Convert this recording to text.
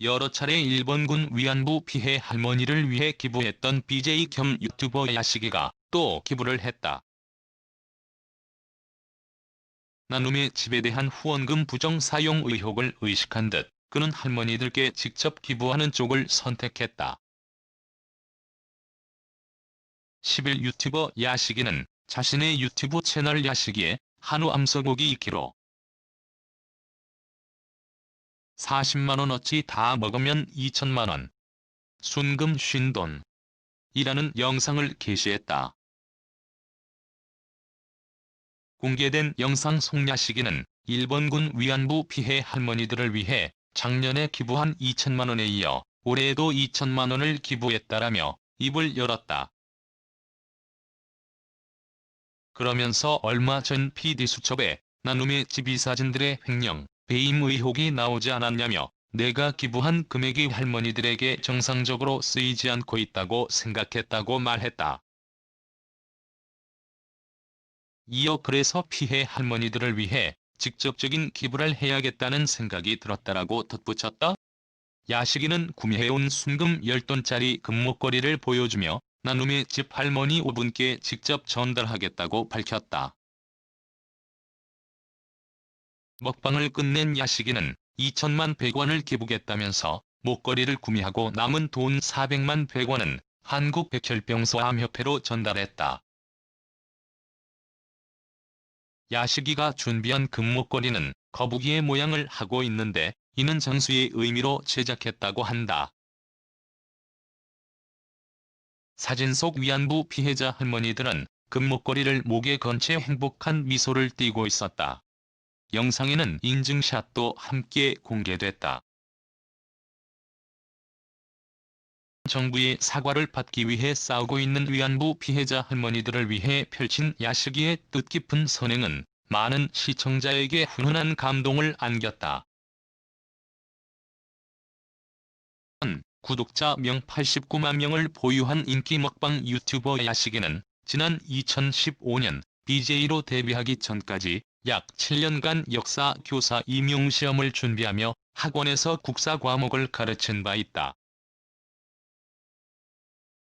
여러 차례 일본군 위안부 피해 할머니를 위해 기부했던 BJ 겸 유튜버 야시기가 또 기부를 했다. 나눔의 집에 대한 후원금 부정 사용 의혹을 의식한 듯 그는 할머니들께 직접 기부하는 쪽을 선택했다. 10일 유튜버 야시기는 자신의 유튜브 채널 야시기에 한우 암소고기 2kg 40만원어치 다 먹으면 2천만원 순금 쉰돈 이라는 영상을 게시했다. 공개된 영상 속 야시기는 일본군 위안부 피해 할머니들을 위해 작년에 기부한 2천만원에 이어 올해에도 2천만원을 기부했다라며 입을 열었다. 그러면서 얼마 전 PD수첩에 나눔의 집이 사진들의 횡령, 배임 의혹이 나오지 않았냐며 내가 기부한 금액이 할머니들에게 정상적으로 쓰이지 않고 있다고 생각했다고 말했다. 이어 그래서 피해 할머니들을 위해 직접적인 기부를 해야겠다는 생각이 들었다라고 덧붙였다. 야식이는 구매해온 순금 10돈짜리 금목걸이를 보여주며 나눔의 집 할머니 5분께 직접 전달하겠다고 밝혔다. 먹방을 끝낸 야식이는 2천만 100원을 기부겠다면서 목걸이를 구매하고 남은 돈 400만 100원은 한국 백혈병소암협회로 전달했다. 야식이가 준비한 금목걸이는 거북이의 모양을 하고 있는데 이는 장수의 의미로 제작했다고 한다. 사진 속 위안부 피해자 할머니들은 금목걸이를 목에 건 채 행복한 미소를 띠고 있었다. 영상에는 인증샷도 함께 공개됐다. 정부의 사과를 받기 위해 싸우고 있는 위안부 피해자 할머니들을 위해 펼친 야식이의 뜻깊은 선행은 많은 시청자에게 훈훈한 감동을 안겼다. 구독자 명 89만 명을 보유한 인기 먹방 유튜버 야식이는 지난 2015년 BJ로 데뷔하기 전까지 약 7년간 역사 교사 임용시험을 준비하며 학원에서 국사 과목을 가르친 바 있다.